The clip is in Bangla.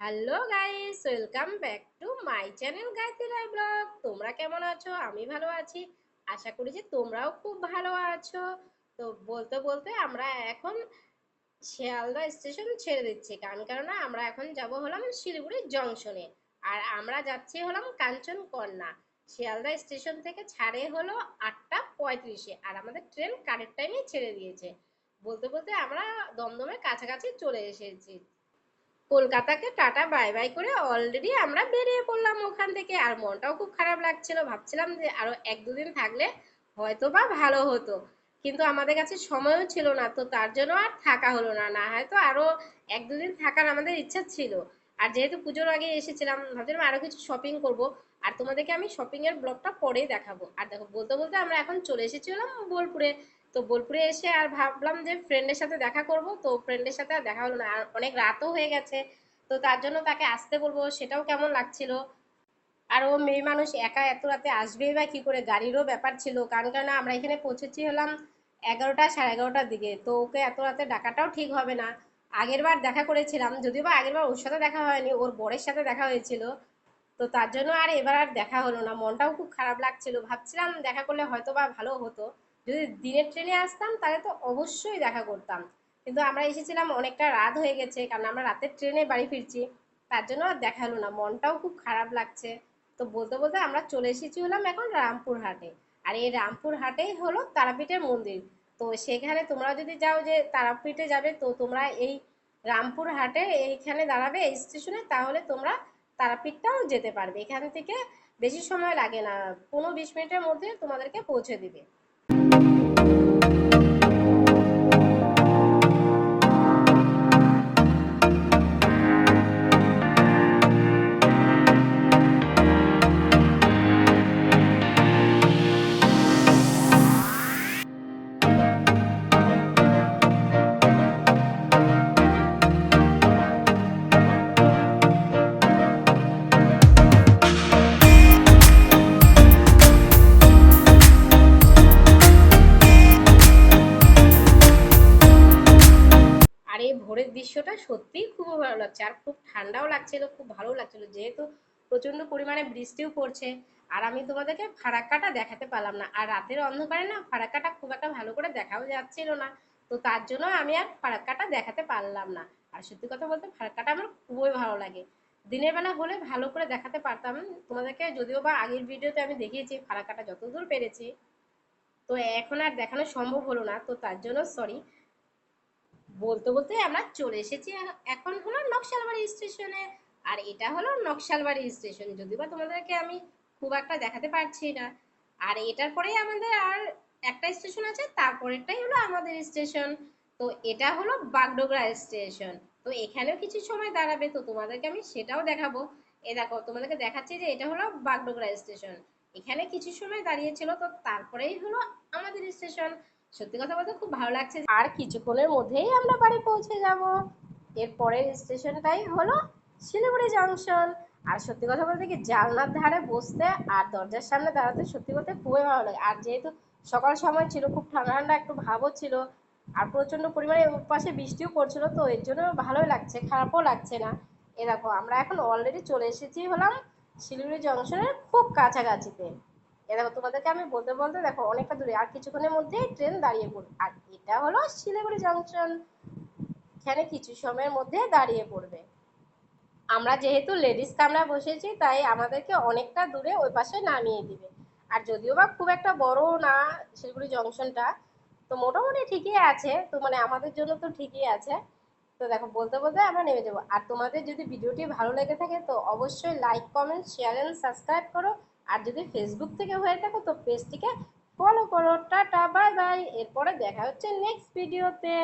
Hello guys welcome back to my channel Gayatri Roy vlog তোমরা কেমন আছো আমি ভালো আছি আশা করি যে তোমরাও খুব ভালো আছো তো বলতে বলতে আমরা এখন শিয়ালদা স্টেশন ছেড়ে দিচ্ছি কারণ কারণ আমরা এখন যাব হলাম শিলিগুড়ি জংশনে আর আমরা যাচ্ছি হলাম কাঞ্চনকন্যা শিয়ালদা স্টেশন থেকে ছাড়ে হলো আটটা পঁয়ত্রিশে। আর আমাদের ট্রেন কারেক্ট টাইমে ছেড়ে দিয়েছে। বলতে বলতে আমরা দমদমের কাছাকাছি চলে এসেছি কলকাতাকে টাটা, বাই বাই করে অলরেডি আমরা বেরিয়ে পড়লাম ওখান থেকে। আর মনটাও খুব খারাপ লাগছিল। ভাবছিলাম যে আরও এক দুদিন থাকলে হয়তো বা ভালো হতো। কিন্তু আমাদের কাছে সময়ও ছিল না, তো তার জন্য আর থাকা হলো না। না হয়তো আরও এক দুদিন থাকার আমাদের ইচ্ছা ছিল। আর যেহেতু পুজোর আগে এসেছিলাম, ভাবছিলাম আরও কিছু শপিং করব। আর তোমাদেরকে আমি শপিং এর ব্লগটা পরেই দেখাবো। আর দেখো, বলতে বলতে আমরা এখন চলে এসেছিলাম বোলপুরে। তো বোলপুরে এসে আর ভাবলাম যে ফ্রেন্ডের সাথে দেখা করব। তো ফ্রেন্ডের সাথে আর দেখা হলো না। আর অনেক রাতও হয়ে গেছে। তো তার জন্য তাকে আসতে বলব। সেটাও কেমন লাগছিল? আর ও মেয়ে মানুষ একা এত রাতে আসবেই বা কি করে? গাড়িরও ব্যাপার ছিল। কারণ কেন আমরা এখানে পৌঁছেছি হলাম এগারোটা সাড়ে এগারোটার দিকে। তো ওকে এত রাতে ডাকাটাও ঠিক হবে না। আগের বার দেখা করেছিলাম। যদিও বা আগের বার ওর সাথে দেখা হয়নি, ওর বরের সাথে দেখা হয়েছিল। তো তার জন্য আর এবার আর দেখা হলো না। মনটাও খুব খারাপ লাগছিল। ভাবছিলাম দেখা করলে হয়তো বা ভালো হতো। যদি দিনের ট্রেনে আসতাম, তাহলে তো অবশ্যই দেখা করতাম। কিন্তু আমরা এসেছিলাম, অনেকটা রাত হয়ে গেছে, কারণ আমরা রাতের ট্রেনে বাড়ি ফিরছি। তার জন্য আর দেখা হলো না, মনটাও খুব খারাপ লাগছে। তো বলতে বলতে আমরা চলে এসেছি হলাম এখন রামপুর হাটে আর এই রামপুর হাটেই হলো তারাপীঠের মন্দির। তো সেখানে তোমরা যদি যাও যে তারাপীঠে যাবে, তো তোমরা এই রামপুর হাটে এইখানে দাঁড়াবে, এই স্টেশনে তাহলে তোমরা তারাপীঠটাও যেতে পারবে। এখান থেকে বেশি সময় লাগে না, পনেরো বিশ মিনিটের মধ্যে তোমাদেরকে পৌঁছে দিবে। আর এই ভোরের দৃশ্যটা সত্যিই খুব ভালো লাগছে। আর খুব ঠান্ডাও লাগছিল, খুব ভালো লাগছিল। যেহেতু প্রচণ্ড পরিমাণে বৃষ্টিও পড়ছে, আর আমি তোমাদেরকে ফারাক্কাটা দেখাতে পারলাম না। আর রাতের অন্ধকারে না ফারাক্কাটা খুব একটা ভালো করে দেখাও যাচ্ছিল না। তো তার জন্য আমি আর ফারাক্কাটা দেখাতে পারলাম না। আর সত্যি কথা বলতে ফারাক্কাটা আমার খুবই ভালো লাগে। দিনের বেলা হলে ভালো করে দেখাতে পারতাম। তোমাদেরকে যদিও বা আগের ভিডিওতে আমি দেখিয়েছি ফারাক্কাটা যতদূর পেরেছি। তো এখন আর দেখানো সম্ভব হলো না। তো তার জন্য সরি বলতে বলতে আমরা চলে এসেছি। এখন হলো নকশালবাড়ি স্টেশনে আর এটা হলো নকশালবাড়ি স্টেশন যদিও বা তোমাদেরকে আমি খুব একটা দেখাতে পারছি না। আর এটার পরেই আমাদের আর একটা স্টেশন আছে, তারপরেরটাই হলো আমাদের স্টেশন তো এটা হলো বাগডোগরা স্টেশন তো এখানেও কিছু সময় দাঁড়াবে, তো তোমাদেরকে আমি সেটাও দেখাবো। এ দেখো, তোমাদেরকে দেখাচ্ছি যে এটা হলো বাগডোগরা স্টেশন এখানে কিছু সময় দাঁড়িয়েছিল, তো তারপরেই হলো আমাদের স্টেশন সত্যি কথা বলতে খুব ভালো লাগছে আর কিছুক্ষণের মধ্যেই আমরা বাড়ি পৌঁছে যাব। এর পরের স্টেশনটাই হলো শিলিগুড়ি জংশন। আর সত্যি কথা বলতে কি জানলার ধারে বসতে আর দরজার সামনে দাঁড়াতে সত্যি বলতে খুবই ভালো লাগে। আর যেহেতু সকাল সময় ছিল, খুব ঠান্ডা ঠান্ডা একটু ভাবও ছিল আর প্রচণ্ড পরিমাণে পাশে বৃষ্টিও পড়ছিল, তো এর জন্য ভালোই লাগছে, খারাপও লাগছে না। এ দেখো, আমরা এখন অলরেডি চলে এসেছি হলাম শিলিগুড়ি জংশনের খুব কাছাকাছিতে। দেখো, তোমাদেরকে আমি বলতে বলতে দেখো, অনেকটা দূরে, আর কিছুক্ষণের মধ্যেই ট্রেন দাঁড়িয়ে পড়বে। আর এটা হলো শিলিগুড়ি জংশন। এখানে কিছু সময়ের মধ্যে দাঁড়িয়ে পড়বে। আমরা যেহেতু লেডিস কামরা বসেছি, তাই আমাদেরকে অনেকটা দূরে ওই পাশে নামিয়ে দিবে। আর যদিও বা খুব একটা বড় না শিলিগুড়ি জংশনটা, তো মোটামুটি ঠিকই আছে। তো মানে আমাদের জন্য তো ঠিকই আছে। তো দেখো, বলতে বলতে আমরা নেমে যাব। আর তোমাদের যদি ভিডিওটি ভালো লেগে থাকে, তো অবশ্যই like comment share and subscribe করো। আর যদি ফেসবুক থেকে হয়ে থাকো, তো পেজটিকে ফলো করো। টাটা বাই বাই এরপরে দেখা হচ্ছে নেক্সট ভিডিওতে